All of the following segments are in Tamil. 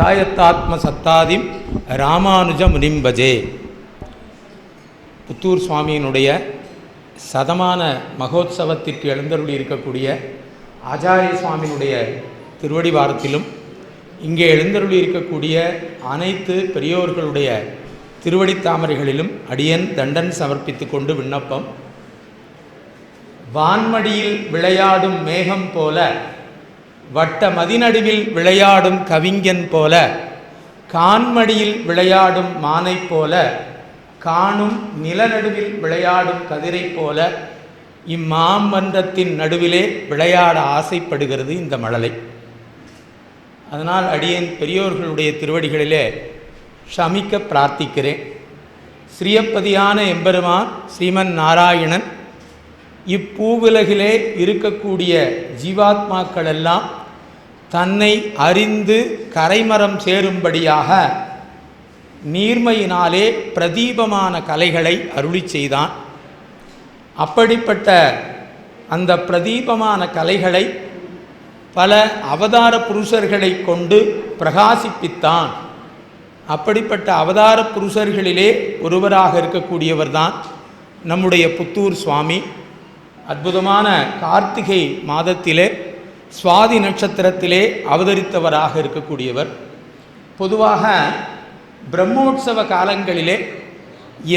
சதாயத்தாத்ம சத்தாதிம் ராமானுஜ முனிம்பஜே புத்தூர் சுவாமியினுடைய சதமான மகோத்சவத்திற்கு எழுந்தருளி இருக்கக்கூடிய ஆச்சாரிய சுவாமியினுடைய திருவடி வாரத்திலும் இங்கே எழுந்தருளி இருக்கக்கூடிய அனைத்து பெரியோர்களுடைய திருவடி தாமரைகளிலும் அடியன் தண்டன் சமர்ப்பித்து கொண்டு விண்ணப்பம். வான்மடியில் விளையாடும் மேகம் போல வட்ட மதிநடுவில் விளையாடும் கவிஞன் போல கான்மடியில் விளையாடும் மானை போல காணும் நிலநடுவில் விளையாடும் கதிரை போல இம்மாமன்றத்தின் நடுவிலே விளையாட ஆசைப்படுகிறது இந்த மழலை. அதனால் அடியேன் பெரியோர்களுடைய திருவடிகளிலே ஷமிக்க பிரார்த்திக்கிறேன். ஸ்ரீயப்பதியான எம்பெருமான் ஸ்ரீமன் நாராயணன் இப்பூவிலகிலே இருக்கக்கூடிய ஜீவாத்மாக்கள் எல்லாம் தன்னை அறிந்து கரைமரம் சேரும்படியாக நீர்மையினாலே பிரதீபமான கலைகளை அருளி செய்தான். அப்படிப்பட்ட அந்த பிரதீபமான கலைகளை பல அவதார புருஷர்களை கொண்டு பிரகாசிப்பித்தான். அப்படிப்பட்ட அவதார புருஷர்களிலே ஒருவராக இருக்கக்கூடியவர்தான் நம்முடைய புத்தூர் சுவாமி. அற்புதமான கார்த்திகை மாதத்திலே சுவாதி நட்சத்திரத்திலே அவதரித்தவராக இருக்கக்கூடியவர். பொதுவாக பிரம்மோற்சவ காலங்களிலே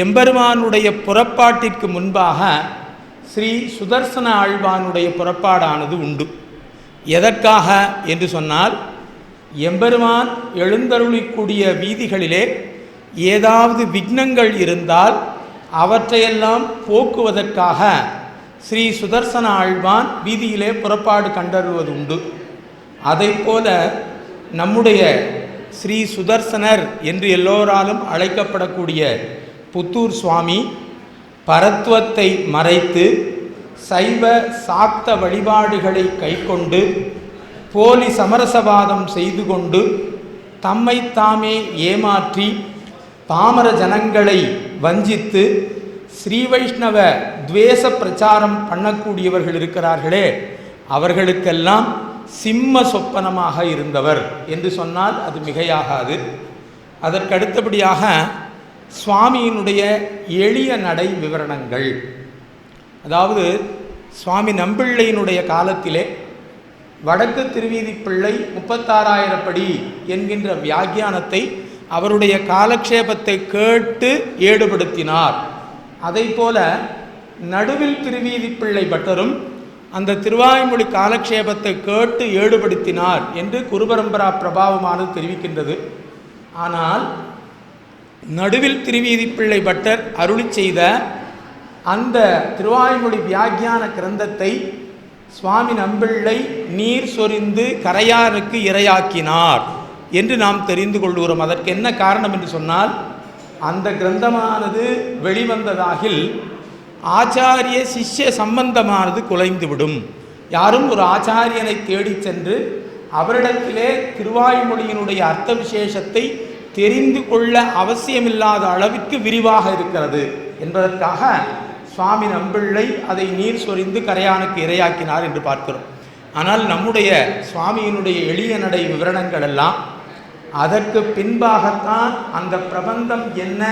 எம்பெருமானுடைய புறப்பாட்டிற்கு முன்பாக ஸ்ரீ சுதர்சன ஆழ்வானுடைய புறப்பாடானது உண்டு. எதற்காக என்று சொன்னால் எம்பெருமான் எழுந்தருளிக்கூடிய வீதிகளிலே ஏதாவது விக்னங்கள் இருந்தால் அவற்றையெல்லாம் போக்குவதற்காக ஸ்ரீ சுதர்சன ஆழ்வான் வீதியிலே புறப்பாடு கண்டருவது உண்டு அதை போல நம்முடைய ஸ்ரீ சுதர்சனர் என்று எல்லோராலும் அழைக்கப்படக்கூடிய புத்தூர் சுவாமி பரத்துவத்தை மறைத்து சைவ சாக்த வழிபாடுகளை கைக்கொண்டு போலி சமரசவாதம் செய்து கொண்டு தம்மை தாமே ஏமாற்றி பாமர ஜனங்களை வஞ்சித்து ஸ்ரீ வைஷ்ணவ துவேஷ பிரச்சாரம் பண்ணக்கூடியவர்கள் இருக்கிறார்களே அவர்களுக்கெல்லாம் சிம்ம சொப்பனமாக இருந்தவர் என்று சொன்னால் அது மிகையாகாது. அதற்கடுத்தபடியாக சுவாமியினுடைய எளிய நடை விவரணங்கள். அதாவது சுவாமி நம்பிள்ளையினுடைய காலத்திலே வடக்கு திருவீதி பிள்ளை முப்பத்தாறாயிரப்படி என்கின்ற வியாக்கியானத்தை அவருடைய காலக்ஷேபத்தை கேட்டு ஏடுபடுத்தினார். அதை போல நடுவில் திருவீதி பிள்ளை பட்டரும் அந்த திருவாய்மொழி காலக்ஷேபத்தை கேட்டு ஏடுபடுத்தினார் என்று குருபரம்பரா பிரபாவமானது தெரிவிக்கின்றது. ஆனால் நடுவில் திருவீதி பிள்ளை பட்டர் அருளி செய்த அந்த திருவாய்மொழி வியாக்கியான கிரந்தத்தை சுவாமி நம்பிள்ளை நீர் சொரிந்து கரையாருக்கு இரையாக்கினார் என்று நாம் தெரிந்து கொள்கிறோம். அதற்கு என்ன காரணம் என்று சொன்னால் அந்த கிரந்தமானது வெளிவந்ததாகில் ஆச்சாரிய சிஷ்ய சம்பந்தமானது குலைந்துவிடும். யாரும் ஒரு ஆச்சாரியனை தேடிச் சென்று அவரிடத்திலே திருவாய்மொழியினுடைய அர்த்த விசேஷத்தை தெரிந்து கொள்ள அவசியமில்லாத அளவிற்கு விரிவாக இருக்கிறது என்பதற்காக சுவாமி நம்பிள்ளை அதை நீர் சொரிந்து கரையானுக்கு இரையாக்கினார் என்று பார்க்கிறோம். ஆனால் நம்முடைய சுவாமியினுடைய எளிய நடை விவரணங்கள் எல்லாம் அதற்கு பின்பாகத்தான் அந்த பிரபந்தம் என்ன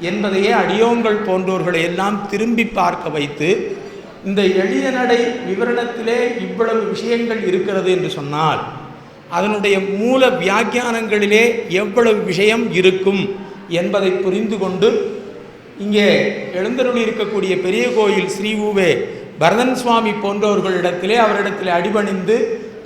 என்பதையே அடியோங்கள் போன்றோர்களை எல்லாம் திரும்பி பார்க்க வைத்து இந்த எளிய நடை விவரணத்திலே இவ்வளவு விஷயங்கள் இருக்கிறது என்று சொன்னால் அதனுடைய மூல வியாக்கியானங்களிலே எவ்வளவு விஷயம் இருக்கும் என்பதை புரிந்து கொண்டு இங்கே எழுந்தருளி இருக்கக்கூடிய பெரிய கோயில் ஸ்ரீ ஊவே பரதன் சுவாமி போன்றவர்களிடத்திலே அவரிடத்திலே அடிபணிந்து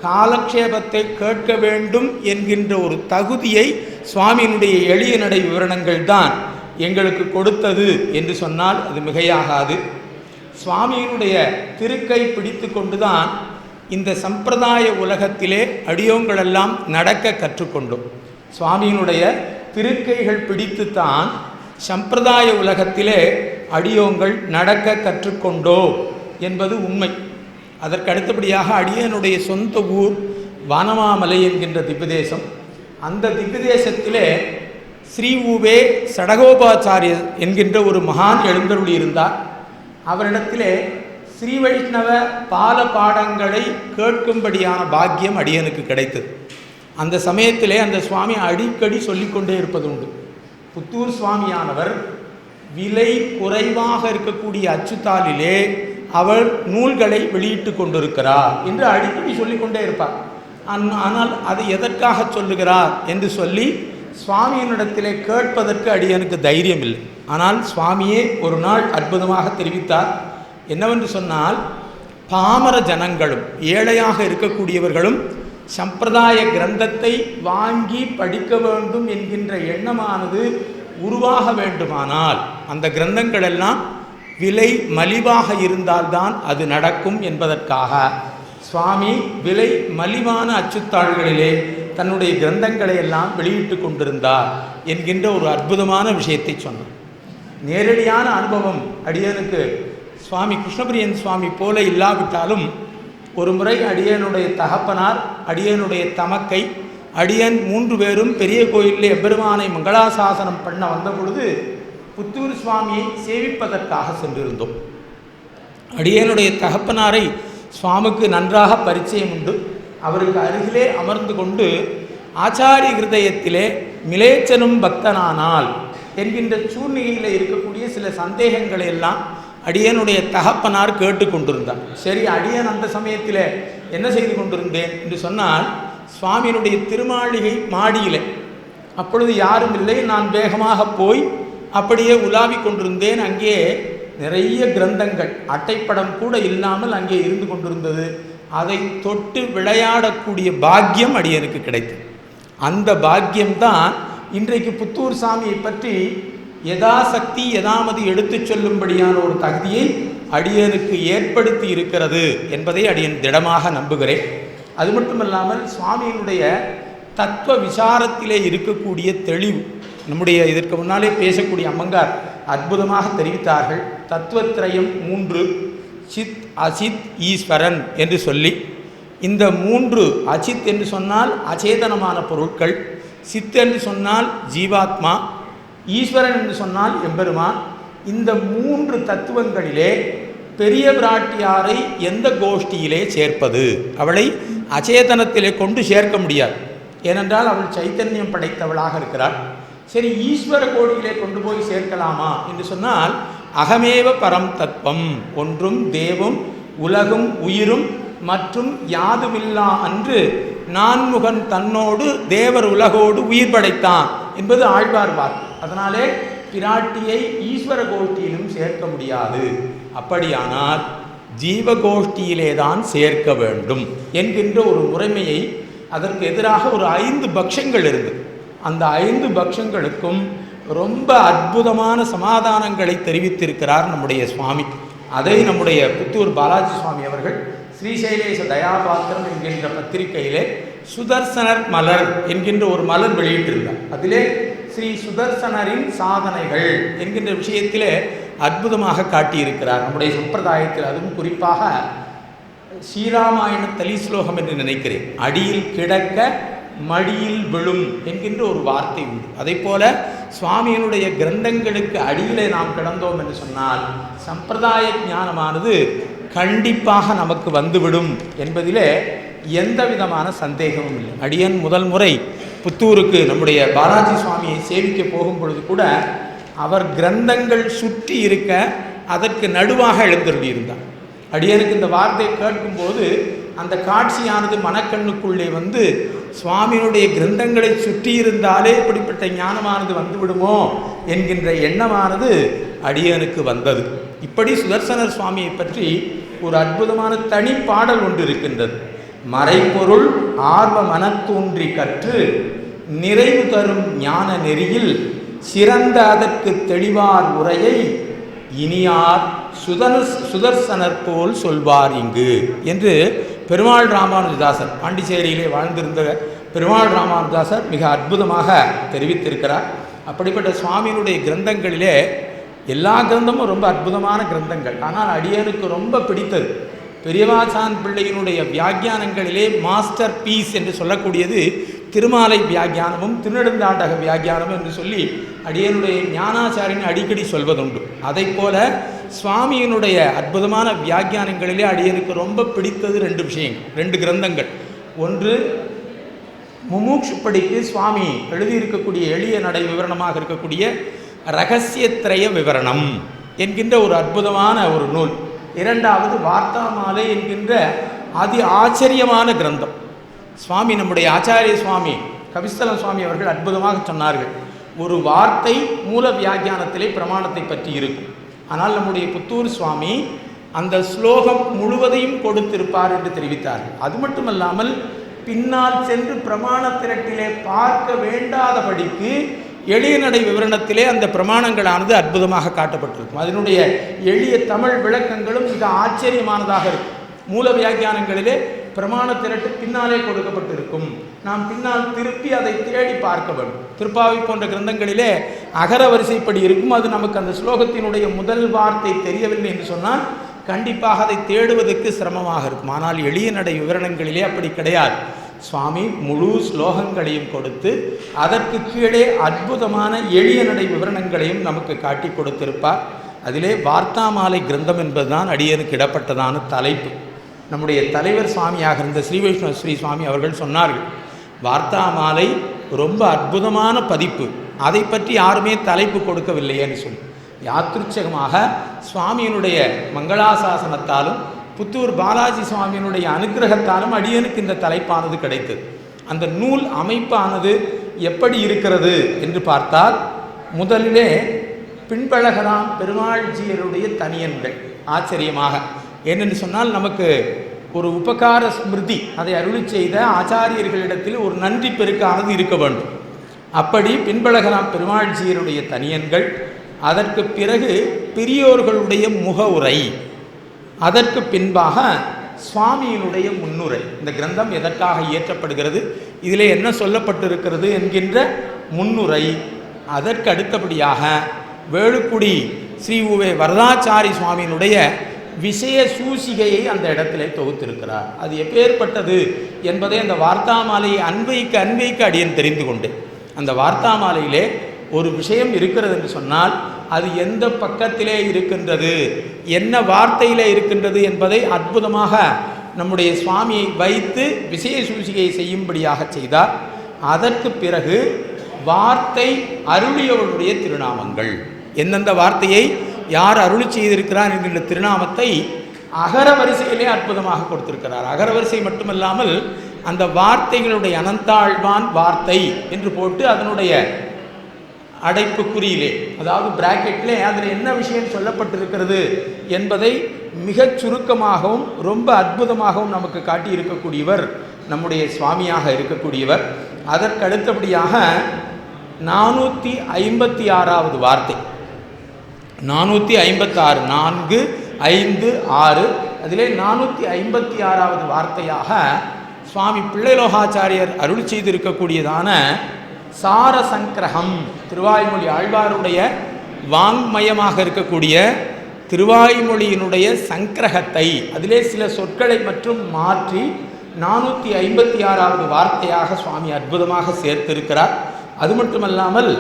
காலக்ஷேபத்தை கேட்க வேண்டும் என்கின்ற ஒரு தகுதியை சுவாமியினுடைய எளிய நடை விவரணங்கள் தான் எங்களுக்கு கொடுத்தது என்று சொன்னால் அது மிகையாகாது. சுவாமியினுடைய திருக்கை பிடித்து கொண்டுதான் இந்த சம்பிரதாய உலகத்திலே அடியோங்களெல்லாம் நடக்க கற்றுக்கொண்டோம் சுவாமியினுடைய திருக்கைகள் பிடித்துத்தான் சம்பிரதாய உலகத்திலே அடியோங்கள் நடக்க கற்றுக்கொண்டோ என்பது உண்மை. அதற்கு அடுத்தபடியாக அடியனுடைய சொந்த ஊர் வானமாமலை என்கின்ற திப்பதேசம். அந்த திவ்யதேசத்திலே ஸ்ரீ உவே சடகோபாச்சாரியர் என்கின்ற ஒரு மகான் எழுந்தருளி இருந்தார். அவரிடத்திலே ஸ்ரீ வைஷ்ணவ பால பாடங்களை கேட்கும்படியான பாக்கியம் அடியனுக்கு கிடைத்தது. அந்த சமயத்திலே அந்த சுவாமி அடிக்கடி சொல்லிக்கொண்டே இருப்பது உண்டு புத்தூர் சுவாமியானவர் விலை குறைவாக இருக்கக்கூடிய அச்சுத்தாளிலே அவள் நூல்களை வெளியிட்டு கொண்டிருக்கிறார் என்று அடிக்கடி சொல்லிக்கொண்டே இருப்பார். ஆனால் அதை எதற்காக சொல்லுகிறார் என்று சொல்லி சுவாமியினிடத்திலே கேட்பதற்கு அடியனுக்கு தைரியம் இல்லை ஆனால் சுவாமியே ஒரு நாள் அற்புதமாக தெரிவித்தார். என்னவென்று சொன்னால் பாமர ஜனங்களும் ஏழையாக இருக்கக்கூடியவர்களும் சம்பிரதாய கிரந்தத்தை வாங்கி படிக்க வேண்டும் என்கின்ற எண்ணமானது உருவாக வேண்டுமானால் அந்த கிரந்தங்கள் எல்லாம் விலை மலிவாக இருந்தால்தான் அது நடக்கும் என்பதற்காக சுவாமி விலை மலிவான அச்சுத்தாள்களிலே தன்னுடைய கிரந்தங்களை எல்லாம் வெளியிட்டு கொண்டிருந்தார் என்கின்ற ஒரு அற்புதமான விஷயத்தை சொன்னார். நேரடியான அனுபவம் அடியனுக்கு சுவாமி கிருஷ்ணபிரியன் சுவாமி போல இல்லாவிட்டாலும் ஒரு முறை அடியனுடைய தகப்பனார் அடியனுடைய தமக்கை அடியன் மூன்று பேரும் பெரிய கோயிலில் எம்பெருமானை மங்களாசாசனம் பண்ண வந்த பொழுது புத்தூர் சுவாமியை சேவிப்பதற்காக சென்றிருந்தோம். அடியனுடைய தகப்பனாரை சுவாமிக்கு நன்றாக பரிச்சயம் உண்டு. அவருக்கு அருகிலே அமர்ந்து கொண்டு ஆச்சாரிய ஹிருதயத்திலே மிலேச்சனும் பக்தனானால் என்கின்ற சூழ்நிலையில் இருக்கக்கூடிய சில சந்தேகங்களை எல்லாம் அடியனுடைய தகப்பனார் கேட்டு கொண்டிருந்தார். சரி அடியன் அந்த சமயத்தில் என்ன செய்து கொண்டிருந்தேன் என்று சொன்னால் சுவாமியினுடைய திருமாளிகை மாடியில். அப்பொழுது யாரும் இல்லை நான் வேகமாக போய் அப்படியே உலாவிக் கொண்டிருந்தேன். அங்கே நிறைய கிரந்தங்கள் அட்டைப்படம் கூட இல்லாமல் அங்கே இருந்து கொண்டிருந்தது. அதை தொட்டு விளையாடக்கூடிய பாக்கியம் அடியனுக்கு கிடைத்தது. அந்த பாக்கியம்தான் இன்றைக்கு புத்தூர் சாமியை பற்றி யதாசக்தி யதாமதி எடுத்துச் சொல்லும்படியான ஒரு தகுதியை அடியனுக்கு ஏற்படுத்தி இருக்கிறது என்பதை அடியன் திடமாக நம்புகிறேன். அது மட்டுமல்லாமல் சுவாமியினுடைய தத்துவ விசாரத்திலே இருக்கக்கூடிய தெளிவு நம்முடைய இதற்கு முன்னாலே பேசக்கூடிய அம்மங்கார் அற்புதமாக தெரிவித்தார்கள். தத்துவத்திரயம் மூன்று சித் அசித் ஈஸ்வரன் என்று சொல்லி. இந்த மூன்று அசித் என்று சொன்னால் அச்சேதனமான பொருட்கள். சித் என்று சொன்னால் ஜீவாத்மா. ஈஸ்வரன் என்று சொன்னால் எம்பெருமான். இந்த மூன்று தத்துவங்களிலே பெரிய பிராட்டியாரை எந்த கோஷ்டியிலே சேர்ப்பது? அவளை அச்சேதனத்திலே கொண்டு சேர்க்க முடியாது. ஏனென்றால் அவள் சைத்தன்யம் படைத்தவளாக இருக்கிறாள். சரி ஈஸ்வர கோடியிலே கொண்டு போய் சேர்க்கலாமா? என்று சொன்னால் அகமேவ பரம் தத்துவம் ஒன்றும் தேவும் உலகும் உயிரும் மற்றும் யாதுமில்லா அன்று நான்முகன் தன்னோடு தேவர் உலகோடு உயிர் படைத்தான் என்பது ஆழ்வார் வாக்கு. அதனாலே பிராட்டியை ஈஸ்வர கோஷ்டியிலும் சேர்க்க முடியாது. அப்படியானால் ஜீவகோஷ்டியிலே தான் சேர்க்க வேண்டும் என்கின்ற ஒரு முறைமையை அதற்கு எதிராக ஒரு ஐந்து பக்ஷங்கள் இருந்தது. அந்த ஐந்து பக்ஷங்களுக்கும் ரொம்ப அற்புதமான சமாதானங்களை தெரிவித்திருக்கிறார் நம்முடைய சுவாமி. அதை நம்முடைய புத்தூர் பாலாஜி சுவாமி அவர்கள் ஸ்ரீசைலேச தயாபாத்திரம் என்கின்ற பத்திரிகையிலே சுதர்சனர் மலர் என்கின்ற ஒரு மலர் வெளியிட்டிருந்தார். அதிலே ஸ்ரீ சுதர்சனரின் சாதனைகள் என்கின்ற விஷயத்திலே அற்புதமாக காட்டியிருக்கிறார். நம்முடைய சம்பிரதாயத்தில் அதுவும் குறிப்பாக ஸ்ரீராமாயண தலி ஸ்லோகம் என்று நினைக்கிறேன். அடியில் கிடக்க மடியில் விழும் என்கின்ற ஒரு வார்த்தை உண்டு. அதே போல சுவாமியினுடைய கிரந்தங்களுக்கு அடியிலே நாம் கிடந்தோம் என்று சொன்னால் சம்பிரதாய ஞானமானது கண்டிப்பாக நமக்கு வந்துவிடும் என்பதிலே எந்த விதமான சந்தேகமும் இல்லை. அடியன் முதல் முறை புத்தூருக்கு நம்முடைய பாலாஜி சுவாமியை சேவிக்க போகும் பொழுது கூட அவர் கிரந்தங்கள் சுற்றி இருக்க அதற்கு நடுவாக எழுந்தருளியிருந்தார் அடியனுக்கு இந்த வார்த்தையை கேட்கும்போது அந்த காட்சியானது மனக்கண்ணுக்குள்ளே வந்து சுவாமியினுடைய கிரந்தங்களை சுற்றி இருந்தாலே இப்படிப்பட்ட ஞானமானது வந்துவிடுமோ என்கின்ற எண்ணமானது அடியனுக்கு வந்தது. இப்படி சுதர்சனர் சுவாமியை பற்றி ஒரு அற்புதமான தனி பாடல் ஒன்று இருக்கின்றது. மறைபொருள் ஆர்வ மனத்தூன்றி கற்று நிறைவு தரும் ஞான நெறியில் சிறந்த அதற்கு தெளிவார் உரையை இனியார் சுதர் சுதர்சனர் போல் சொல்வார் இங்கு என்று பெருமாள் ராமானுஜதாசர் பாண்டிச்சேரியிலே வாழ்ந்திருந்த பெருமாள் ராமானுஜதாசர் மிக அற்புதமாக தெரிவித்திருக்கிறார். அப்படிப்பட்ட சுவாமியினுடைய கிரந்தங்களிலே எல்லா கிரந்தமும் ரொம்ப அற்புதமான கிரந்தங்கள். ஆனால் அடியனுக்கு ரொம்ப பிடித்தது. பெரியவாசான் பிள்ளையினுடைய வியாக்கியானங்களிலே மாஸ்டர் பீஸ் என்று சொல்லக்கூடியது திருமாலை வியாக்கியானமும் திருநெடுந்தாண்டக வியாக்கியானமும் என்று சொல்லி அடியனுடைய ஞானாச்சாரின்னு அடிக்கடி சொல்வதுண்டு. அதை போல சுவாமியினுடைய அற்புதமான வியாக்கியானங்களிலே அடியனுக்கு ரொம்ப பிடித்தது ரெண்டு விஷயங்கள் ரெண்டு கிரந்தங்கள். ஒன்று முமூட்சுப்படிக்கு சுவாமி எழுதியிருக்கக்கூடிய எளிய நடை விவரணமாக இருக்கக்கூடிய ரகசியத்திரய விவரணம் என்கின்ற ஒரு அற்புதமான ஒரு நூல். இரண்டாவது வார்த்தாமாலை என்கின்ற அதி ஆச்சரியமான கிரந்தம். சுவாமி நம்முடைய ஆச்சாரிய சுவாமி கவிஸ்தலம் சுவாமி அவர்கள் அற்புதமாக சொன்னார்கள் ஒரு வார்த்தை மூல வியாக்கியானத்திலே பிரமாணத்தை பற்றி இருக்கும். ஆனால் நம்முடைய புத்தூர் சுவாமி அந்த ஸ்லோகம் முழுவதையும் கொடுத்திருப்பார் என்று தெரிவித்தார் அது மட்டுமல்லாமல் பின்னால் சென்று பிரமாண திரட்டிலே பார்க்க வேண்டாதபடிக்கு எளிய நடை விவரணத்திலே அந்த பிரமாணங்களானது அற்புதமாக காட்டப்பட்டிருக்கும். அதனுடைய எளிய தமிழ் விளக்கங்களும் மிக ஆச்சரியமானதாக இருக்கும். மூல வியாக்கியானங்களிலே பிரமாண திரட்டு பின்னாலே கொடுக்கப்பட்டிருக்கும். நாம் பின்னால் திருப்பி அதை தேடி பார்க்க வேண்டும். திருப்பாவை போன்ற கிரந்தங்களிலே அகர வரிசைப்படி இருக்கும். அது நமக்கு அந்த ஸ்லோகத்தினுடைய முதல் வார்த்தை தெரியவில்லை என்று சொன்னால் கண்டிப்பாக அதை தேடுவதற்கு சிரமமாக இருக்கும். ஆனால் எளிய நடை விவரணங்களிலே அப்படி கிடையாது. சுவாமி முழு ஸ்லோகங்களையும் கொடுத்து அதற்கு கீழே அற்புதமான எளிய நடை விவரணங்களையும் நமக்கு காட்டி கொடுத்திருப்பார். அதிலே வார்த்தாமாலை கிரந்தம் என்பதுதான் அடியனுக்கு இடப்பட்டதான தலைப்பு. நம்முடைய தலைவர் சுவாமியாக இருந்த ஸ்ரீ வைஷ்ணவ ஸ்ரீ சுவாமி அவர்கள் சொன்னார்கள். வார்த்தா மாலை ரொம்ப அற்புதமான பதிப்பு. அதை பற்றி யாருமே தலைப்பு கொடுக்கவில்லையேன்னு சொல்லி. யாத்ருச்சகமாக சுவாமியினுடைய மங்களாசாசனத்தாலும் புத்தூர் பாலாஜி சுவாமியினுடைய அனுக்கிரகத்தாலும் அடியனுக்கு இந்த தலைப்பானது கிடைத்தது. அந்த நூல் அமைப்பானது எப்படி இருக்கிறது என்று பார்த்தால் முதலிலே பின்பழகராம் பெருமாள்ஜியருடைய தனியன்கள் ஆச்சரியமாக. ஏனென்று சொன்னால் நமக்கு ஒரு உபகார ஸ்மிருதி அதை அருளி செய்த ஆச்சாரியர்களிடத்தில் ஒரு நன்றி பெருக்கானது இருக்க வேண்டும். அப்படி பின்பழகராம் பெருமாள்ஜியருடைய தனியன்கள். அதற்கு பிறகு பெரியோர்களுடைய முகவுரை அதற்கு பின்பாக சுவாமியினுடைய முன்னுரை. இந்த கிரந்தம் எதற்காக இயற்றப்படுகிறது? இதில் என்ன சொல்லப்பட்டிருக்கிறது என்கின்ற முன்னுரை. அதற்கு அடுத்தபடியாக வேலுக்குடி ஸ்ரீ உவே வரதாச்சாரி சுவாமியினுடைய விஷய சூசிகையை அந்த இடத்திலே தொகுத்திருக்கிறார். அது எப்பேற்பட்டது என்பதை அந்த வார்த்தாமாலையை அன்பைக்கு அன்பைக்கு அடியன் தெரிந்து கொண்டேன் அந்த வார்த்தாமாலையிலே ஒரு விஷயம் இருக்கிறது என்று சொன்னால் அது எந்த பக்கத்திலே இருக்கின்றது என்ன வார்த்தையிலே இருக்கின்றது என்பதை அற்புதமாக நம்முடைய சுவாமியை வைத்து விஷய சூசிகையை செய்யும்படியாக செய்தார். அதற்கு பிறகு வார்த்தை அருளியவனுடைய திருநாமங்கள். எந்தெந்த வார்த்தையை யார் அருளி செய்திருக்கிறார் என்கின்ற திருநாமத்தை அகர வரிசையிலே அற்புதமாக கொடுத்திருக்கிறார். அகர வரிசை மட்டுமல்லாமல் அந்த வார்த்தைகளுடைய அனந்தாழ்வான் வார்த்தை என்று போட்டு அதனுடைய அடைப்பு குறியிலே அதாவது பிராக்கெட்லே அதில் என்ன விஷயம் சொல்லப்பட்டிருக்கிறது என்பதை மிகச் சுருக்கமாகவும் ரொம்ப அற்புதமாகவும் நமக்கு காட்டியிருக்கக்கூடியவர் நம்முடைய சுவாமியாக இருக்கக்கூடியவர். அதற்கு அடுத்தபடியாக நானூற்றி ஐம்பத்தி ஆறாவது வார்த்தை. நானூற்றி ஐம்பத்தாறு நான்கு ஐந்து ஆறு. அதிலே நானூற்றி ஐம்பத்தி ஆறாவது வார்த்தையாக சுவாமி பிள்ளைலோகாச்சாரியர் அருள் செய்திருக்கக்கூடியதான சார சங்கிரகம் திருவாய்மொழி ஆழ்வாருடைய வாங்மயமாக இருக்கக்கூடிய திருவாய்மொழியினுடைய சங்கிரகத்தை அதிலே சில சொற்களை மற்றும் மாற்றி நானூற்றி ஐம்பத்தி ஆறாவது வார்த்தையாக சுவாமி அற்புதமாக சேர்த்திருக்கிறார். அது மட்டுமல்லாமல்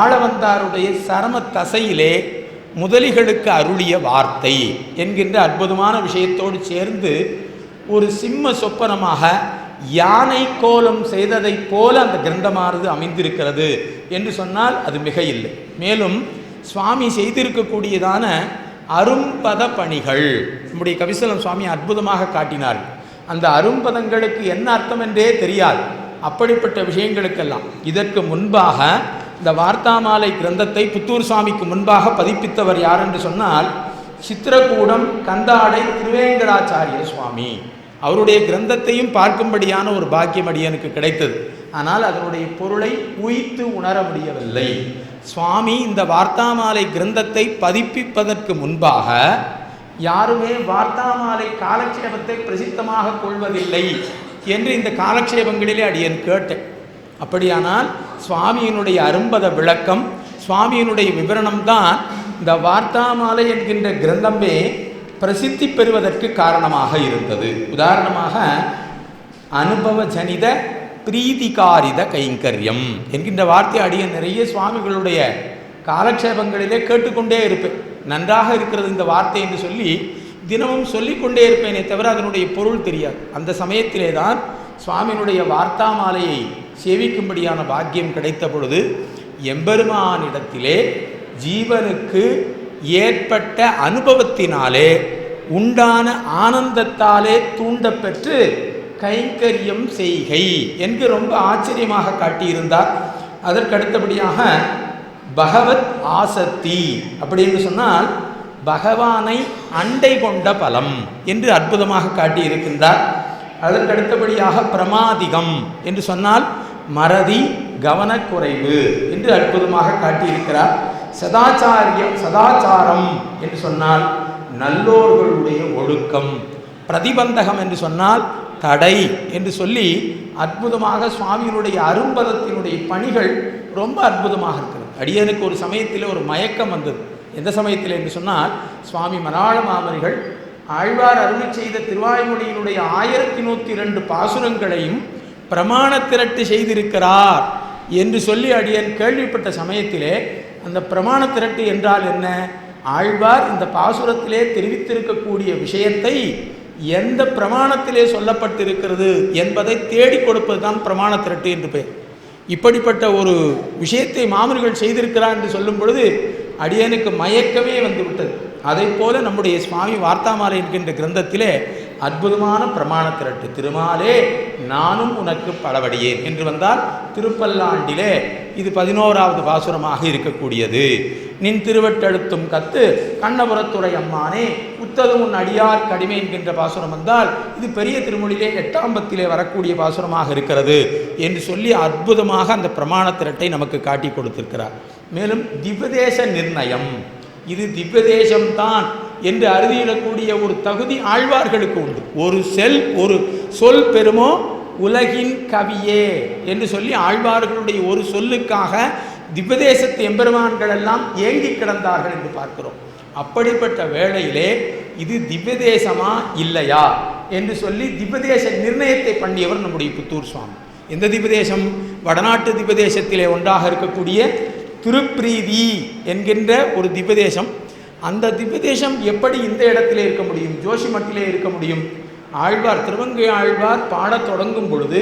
ஆளவந்தாருடைய சரம தசையிலே முதலிகளுக்கு அருளிய வார்த்தை என்கின்ற அற்புதமான விஷயத்தோடு சேர்ந்து ஒரு சிம்ம சொப்பனமாக யானை கோலம் செய்ததைப் போல அந்த கிரந்தமானது அமைந்திருக்கிறது என்று சொன்னால் அது மிக இல்லை மேலும் சுவாமி செய்திருக்கக்கூடியதான அரும்பத பணிகள் நம்முடைய கவிசலம் சுவாமி அற்புதமாக காட்டினார். அந்த அரும்பதங்களுக்கு என்ன அர்த்தம் என்றே தெரியாது. அப்படிப்பட்ட விஷயங்களுக்கெல்லாம். இதற்கு முன்பாக இந்த வார்த்தாமாலை கிரந்தத்தை புத்தூர் சுவாமிக்கு முன்பாக பதிப்பித்தவர் யார் என்று சொன்னால் சித்திரக்கூடம் கந்தாடை திருவேங்கடாச்சாரிய சுவாமி. அவருடைய கிரந்தத்தையும் பார்க்கும்படியான ஒரு பாக்கியம் அடியனுக்கு கிடைத்தது. ஆனால் அதனுடைய பொருளை உய்த்து உணர முடியவில்லை. சுவாமி இந்த வார்த்தாமாலை கிரந்தத்தை பதிப்பிப்பதற்கு முன்பாக யாருமே வார்த்தாமாலை காலக்ஷேபத்தை பிரசித்தமாக கொள்வதில்லை என்று இந்த காலக்ஷேபங்களிலே அடியன் கேட்டேன். அப்படியானால் சுவாமியினுடைய அரும்பத விளக்கம் சுவாமியினுடைய விவரணம்தான் இந்த வார்த்தாமாலை என்கின்ற கிரந்தமே பிரசித்தி பெறுவதற்கு காரணமாக இருந்தது. உதாரணமாக அனுபவ ஜனித பிரீதிகாரித கைங்கரியம் என்கின்ற வார்த்தை அடிய நிறைய சுவாமிகளுடைய காலக்ஷேபங்களிலே கேட்டுக்கொண்டே இருப்பேன். நன்றாக இருக்கிறது இந்த வார்த்தை என்று சொல்லி தினமும் சொல்லிக்கொண்டே இருப்பேனே தவிர அதனுடைய பொருள் தெரியாது. அந்த சமயத்திலே தான் சுவாமியினுடைய வார்த்தா மாலையை சேவிக்கும்படியான பாக்கியம் கிடைத்த பொழுது எம்பெருமானிடத்திலே ஜீவனுக்கு ஏற்பட்ட அனுபவத்தினாலே உண்டான ஆனந்தத்தாலே தூண்டப்பெற்று கைங்கரியம் செய்கை என்று ரொம்ப ஆச்சரியமாக காட்டியிருந்தார். அதற்கடுத்தபடியாக பகவத் ஆசக்தி அப்படின்னு சொன்னால் பகவானை அண்டை கொண்ட பலம் என்று அற்புதமாக காட்டியிருக்கின்றார். அதற்கடுத்தபடியாக பிரமாதிகம் என்று சொன்னால் மறதி கவனக்குறைவு என்று அற்புதமாக காட்டியிருக்கிறார். சதாச்சாரியம் சதாச்சாரம் என்று சொன்னால் நல்லோர்களுடைய ஒழுக்கம். பிரதிபந்தகம் என்று சொன்னால் தடை என்று சொல்லி அற்புதமாக சுவாமியினுடைய அரும்பதத்தினுடைய பணிகள் ரொம்ப அற்புதமாக இருக்கிறது. அடியனுக்கு ஒரு சமயத்தில் ஒரு மயக்கம் வந்தது. எந்த சமயத்தில் என்று சொன்னால் சுவாமி மராள மாமரிகள் ஆழ்வார் அருளி செய்த திருவாய்மொழியினுடைய ஆயிரத்தி நூற்றி ரெண்டு பாசுரங்களையும் பிரமாண திரட்டு செய்திருக்கிறார் என்று சொல்லி அடியன் கேள்விப்பட்ட சமயத்திலே அந்த பிரமாண திரட்டு என்றால் என்ன? ஆழ்வார் இந்த பாசுரத்திலே தெரிவித்திருக்கக்கூடிய விஷயத்தை எந்த பிரமாணத்திலே சொல்லப்பட்டிருக்கிறது என்பதை தேடிக் கொடுப்பது தான் பிரமாண திரட்டு என்று பெயர் இப்படிப்பட்ட ஒரு விஷயத்தை மாமர்கள் செய்திருக்கிறார் என்று சொல்லும் பொழுது அடியனுக்கு மயக்கமே வந்துவிட்டது. அதை போல நம்முடைய சுவாமி வார்த்தாமாலை என்கின்ற கிரந்தத்திலே அற்புதமான பிரமாண திரட்டு. திருமாலே நானும் உனக்கு பலவடியேன். என்று வந்தால் திருப்பல்லாண்டிலே இது பதினோராவது பாசுரமாக இருக்கக்கூடியது. நின் திருவட்டெழுத்தும் கத்து கண்ணபுரத்துறை அம்மானே உத்ததும் உன் அடியார் கடிமை என்கின்ற பாசுரம் வந்தால் இது பெரிய திருமொழியிலே எட்டாம் பத்திலே வரக்கூடிய பாசுரமாக இருக்கிறது என்று சொல்லி அற்புதமாக அந்த பிரமாண திரட்டை நமக்கு காட்டி கொடுத்திருக்கிறார். மேலும் திவதேச நிர்ணயம். இது திவ்யதேசம்தான் என்று அறுதியிடக்கூடிய ஒரு தகுதி ஆழ்வார்களுக்கு உண்டு. ஒரு செல் ஒரு சொல் பெருமோ உலகின் கவியே என்று சொல்லி ஆழ்வார்களுடைய ஒரு சொல்லுக்காக திவ்யதேசத்து எம்பெருமான்கள் எல்லாம் ஏங்கி கிடந்தார்கள் என்று பார்க்கிறோம். அப்படிப்பட்ட வேளையிலே இது திவ்யதேசமா இல்லையா என்று சொல்லி திவ்யதேச நிர்ணயத்தை பண்ணியவர் நம்முடைய புத்தூர் சுவாமி. எந்த திவ்யதேசம் வடநாட்டு திவ்யதேசத்திலே ஒன்றாக இருக்கக்கூடிய திருப்பிரீதி என்கின்ற ஒரு திவ்யதேசம் அந்த திவ்யதேசம் எப்படி இந்த இடத்திலே இருக்க முடியும்? ஜோஷிமட்டிலே இருக்க முடியும்? ஆழ்வார் திருவங்கை ஆழ்வார் பாடத் தொடங்கும் பொழுது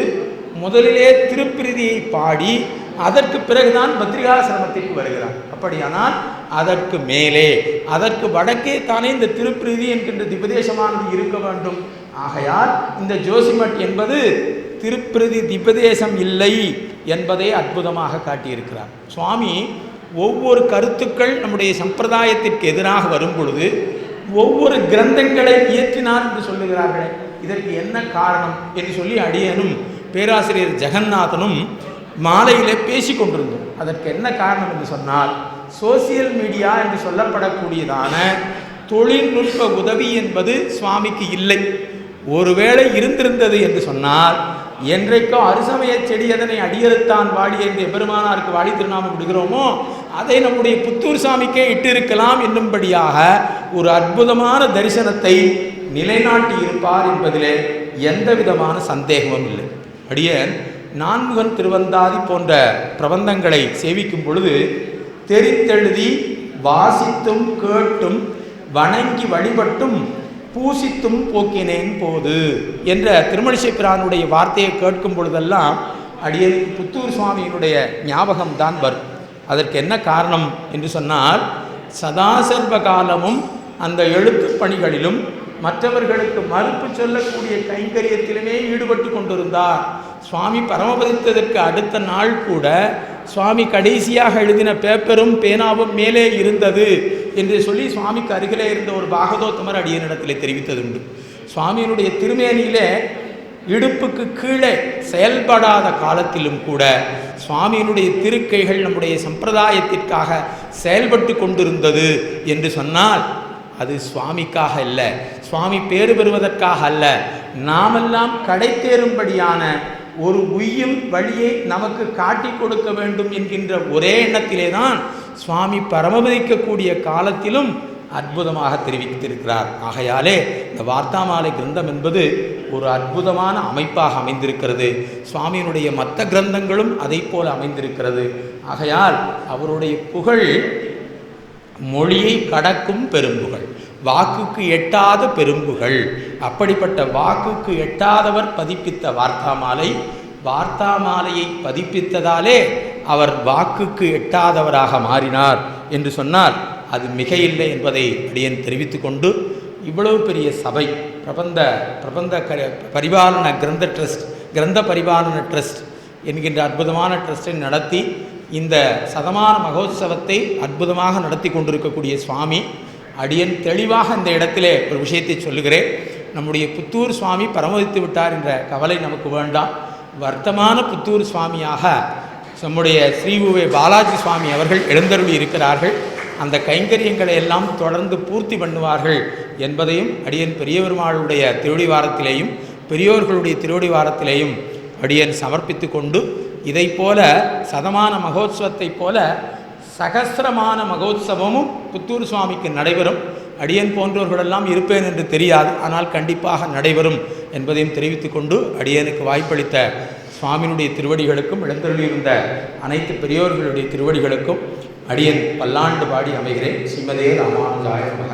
முதலிலே திருப்பிரதியை பாடி அதற்கு பிறகுதான் பத்ரிகாசிரமத்திற்கு வருகிறார். அப்படியானால் அதற்கு மேலே அதற்கு வடக்கே தானே இந்த திருப்பிரீதி என்கின்ற திபதேசமானது இருக்க வேண்டும். ஆகையால் இந்த ஜோசிமட் என்பது திருப்பிரதி திபதேசம் இல்லை. என்பதை அற்புதமாக காட்டியிருக்கிறார். சுவாமி ஒவ்வொரு கருத்துக்கள் நம்முடைய சம்பிரதாயத்திற்கு எதிராக வரும் பொழுது ஒவ்வொரு கிரந்தங்களை இயற்றினார் என்று சொல்லுகிறார்களே இதற்கு என்ன காரணம் என்று சொல்லி அடியனும் பேராசிரியர் ஜெகநாதனும் மாலையிலே பேசி கொண்டிருந்தோம். அதற்கு என்ன காரணம் என்று சொன்னால் சோசியல் மீடியா என்று சொல்லப்படக்கூடியதான தொழில்நுட்ப உதவி என்பது சுவாமிக்கு இல்லை. ஒருவேளை இருந்திருந்தது என்று சொன்னால் என்றைக்கோ அருசமய செடி எதனை அடியறுத்தான் வாடி என்று பெருமானாருக்கு வாடி திருநாமம் விடுகிறோமோ அதை நம்முடைய புத்தூர் சாமிக்கே இட்டிருக்கலாம் என்னும்படியாக ஒரு அற்புதமான தரிசனத்தை நிலைநாட்டி இருப்பார் என்பதிலே எந்த விதமான சந்தேகமும் இல்லை. அடியன் நான்முகன் திருவந்தாதி போன்ற பிரபந்தங்களை சேவிக்கும் பொழுது தெரித்தெழுதி வாசித்தும் கேட்டும் வணங்கி வழிபட்டும் பூசித்தும் போக்கினேன் போது என்ற திருமணிசை பிரானுடைய வார்த்தையை கேட்கும் பொழுதெல்லாம் அடியனுக்கு புத்தூர் சுவாமியினுடைய ஞாபகம் தான் வரும். அதற்கு என்ன காரணம் என்று சொன்னால் சதாசர்வ காலமும் அந்த எழுத்து பணிகளிலும் மற்றவர்களுக்கு மறுப்பு சொல்லக்கூடிய கைங்கரியத்திலுமே ஈடுபட்டு கொண்டிருந்தார். சுவாமி பரமபதித்ததற்கு அடுத்த நாள் கூட சுவாமி கடைசியாக எழுதின பேப்பரும் பேனாவும் மேலே இருந்தது என்று சொல்லி சுவாமிக்கு அருகிலே இருந்த ஒரு பாகதோத்தமர் அடியனிடத்தில் தெரிவித்ததுண்டு. சுவாமியினுடைய திருமேனியிலே இடுப்புக்கு கீழே செயல்படாத காலத்திலும் கூட சுவாமியினுடைய திருக்கைகள் நம்முடைய சம்பிரதாயத்திற்காக செயல்பட்டு கொண்டிருந்தது என்று சொன்னால் அது சுவாமிக்காக இல்லை சுவாமி பேறு பெறுவதற்காக அல்ல. நாமெல்லாம் கடை தேரும்படியான ஒரு உய்யும் வழியை நமக்கு காட்டி கொடுக்க வேண்டும் என்கின்ற ஒரே எண்ணத்திலே தான் சுவாமி பரமபதிக்கக்கூடிய காலத்திலும் அற்புதமாக தெரிவித்திருக்கிறார். ஆகையாலே இந்த வார்த்தாமாலை கிரந்தம் என்பது ஒரு அற்புதமான அமைப்பாக அமைந்திருக்கிறது. சுவாமியினுடைய மற்ற கிரந்தங்களும் அதை போல அமைந்திருக்கிறது. ஆகையால் அவருடைய புகழ் மொழியை கடக்கும் பெரும்புகள் வாக்குக்கு எட்டாத பெரும்புகள். அப்படிப்பட்ட வாக்குக்கு எட்டாதவர் பதிப்பித்த வார்த்தாமாலை வார்த்தாமாலையை பதிப்பித்ததாலே அவர் வாக்குக்கு எட்டாதவராக மாறினார் என்று சொன்னால் அது மிகையில்லை என்பதை அடியன் தெரிவித்து கொண்டு இவ்வளவு பெரிய சபை பிரபந்த பிரபந்த க பரிபாலன கிரந்த ட்ரஸ்ட் கிரந்த பரிபாலன ட்ரஸ்ட் என்கின்ற அற்புதமான ட்ரஸ்டை நடத்தி இந்த சதமான மகோத்சவத்தை அற்புதமாக நடத்தி கொண்டிருக்கக்கூடிய சுவாமி அடியன் தெளிவாக இந்த இடத்திலே ஒரு விஷயத்தை சொல்லுகிறேன். நம்முடைய புத்தூர் சுவாமி பரமதித்து விட்டார் என்ற கவலை நமக்கு வேண்டாம். வர்த்தமான புத்தூர் சுவாமியாக நம்முடைய ஸ்ரீவுவே பாலாஜி சுவாமி அவர்கள் எழுந்தருளி இருக்கிறார்கள். அந்த கைங்கரியங்களை எல்லாம் தொடர்ந்து பூர்த்தி பண்ணுவார்கள் என்பதையும் அடியன் பெரியவருமாளுடைய திருவடிவாரத்திலேயும் பெரியோர்களுடைய திருவடிவாரத்திலேயும் அடியன் சமர்ப்பித்து கொண்டு இதை போல சதமான மகோத்சவத்தைப் போல சகசிரமான மகோத்சவமும் புத்தூர் சுவாமிக்கு நடைபெறும். அடியன் போன்றவர்களெல்லாம் இருப்பேன் என்று தெரியாது. ஆனால் கண்டிப்பாக நடைபெறும் என்பதையும் தெரிவித்து கொண்டு அடியனுக்கு வாய்ப்பளித்த சுவாமியினுடைய திருவடிகளுக்கும் இழந்தருளியிருந்த அனைத்து பெரியோர்களுடைய திருவடிகளுக்கும் அடியன் பல்லாண்டு பாடி அமைகிறேன். ஸ்ரீமதே ராமானுஜாய நமக.